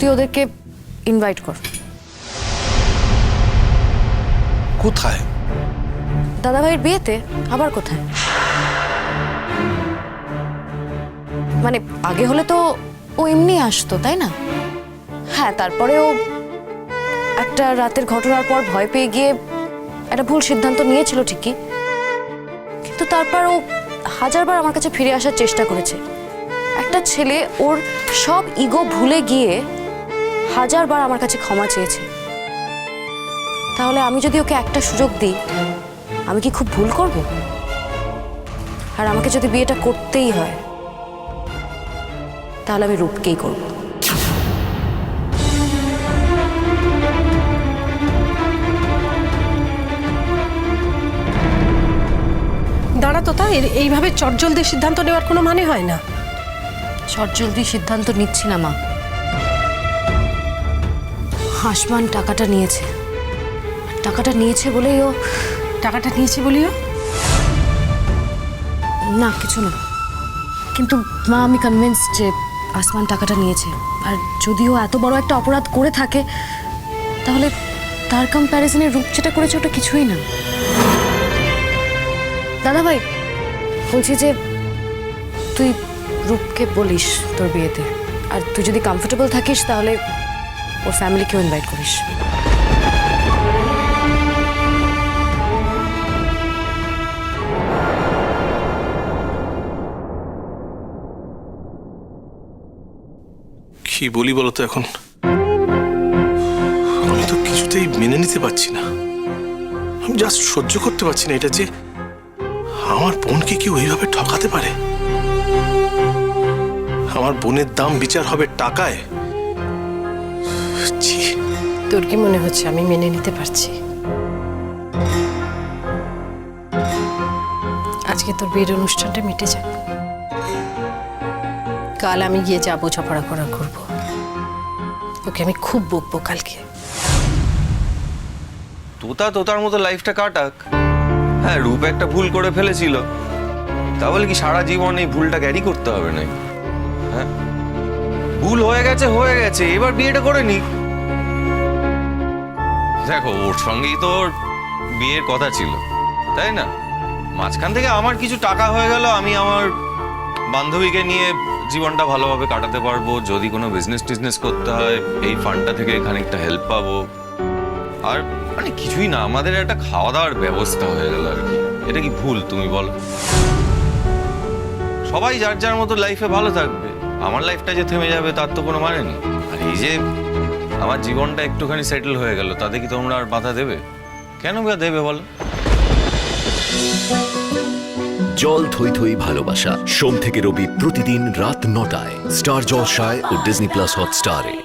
তুই ওদেরকে ইনভাইট কর। কোথায়? দাদাভাইয়ের বিয়েতে আবার কোথায়? মানে আগে হলে তো ও এমনি আসতো তাই না? হ্যাঁ তারপরে ও একটা রাতের ঘটনার পর ভয় পেয়ে গিয়ে একটা ভুল সিদ্ধান্ত নিয়েছিল ঠিকই। কিন্তু তারপর ও হাজারবার আমার কাছে ফিরে আসার চেষ্টা করেছে। একটা ছেলে ওর সব ইগো ভুলে গিয়ে হাজারবার আমার কাছে ক্ষমা চেয়েছে। তাহলে আমি যদি ওকে একটা সুযোগ দিই আমি কি খুব ভুল করব? আর আমাকে যদি বিয়েটা করতেই হয় তাহলে আমি রূপকেই করব। দাঁড়া তো তাই এইভাবে চটজলদি সিদ্ধান্ত নেওয়ার কোনো মানে হয় না? জলদি সিদ্ধান্ত নিচ্ছি না মা। হাসমান টাকাটা নিয়েছে। টাকাটা নিয়েছে বলেই ও টাকাটা নিয়েছি বলিও না, কিছু না। কিন্তু মা, আমি কনভিন্স যে আসমান টাকাটা নিয়েছে। আর যদিও এত বড় একটা অপরাধ করে থাকে, তাহলে তার কম্প্যারিজনে রূপ যেটা করেছে ওটা কিছুই না। দাদা ভাই বলছি যে তুই রূপকে বলিস তোর বিয়েতে। আর তুই যদি কমফোর্টেবল থাকিস, তাহলে ওর ফ্যামিলিকেও ইনভাইট করিস। কি বলি বলো তো এখন? আমি তো কিছুতেই মেনে নিতে পারছি না। আমি জাস্ট সহ্য করতে পারছি না এটা যে আমার বোনকে কি ওইভাবে ঠকাতে পারে। আমার বোনের দাম বিচার হবে টাকায়। ছি তোর কি মনে হচ্ছে আমি মেনে নিতে পারছি? আজকে তোর বিয়ের অনুষ্ঠানটা মিটে যাক কাল আমি গিয়ে যা বোঝাপড়া করা করব। ওকে আমি খুব বকবো কালকে। তোতা তোতার মতো লাইফটা কাটাক। হ্যাঁ রূপ একটা ভুল করে ফেলেছিল। তাহলে কি সারা জীবন এই ভুলটা ক্যারি করতে হবে না হ্যাঁ? ভুল হয়ে গেছে হয়ে গেছে। এবার বিয়েটা করে নি দেখো, ওর সঙ্গেই তো বিয়ের কথা ছিল, তাই না? মাঝখান থেকে আমার কিছু টাকা হয়ে গেল, আমি আমার বান্ধবীকে নিয়ে জীবনটা ভালোভাবে কাটাতে পারব, যদি কোনো বিজনেস টিজনেস করতে হয়, এই ফান্ডটা থেকে খানিকটা হেল্প পাবো। আর মানে কিছুই না, আমাদের একটা খাওয়া দাওয়ার ব্যবস্থা হয়ে গেল আর কি। এটা কি ভুল, তুমি বলো? সবাই যার যার মতো লাইফে ভালো থাকবে, আমার লাইফটা যে থেমে যাবে, তার তো কোনো মানে নেই। আর এই যে আমার জীবনটা একটুখানি সেটেল হয়ে গেল, তাতে কি তোমরা আর বাধা দেবে? কেন বা দেবে বলো? জল, থই থই ভালোবাসা, সোম থেকে রবি প্রতিদিন রাত নটায়। স্টার জলসায় ও ডিজনি প্লাস হটস্টারে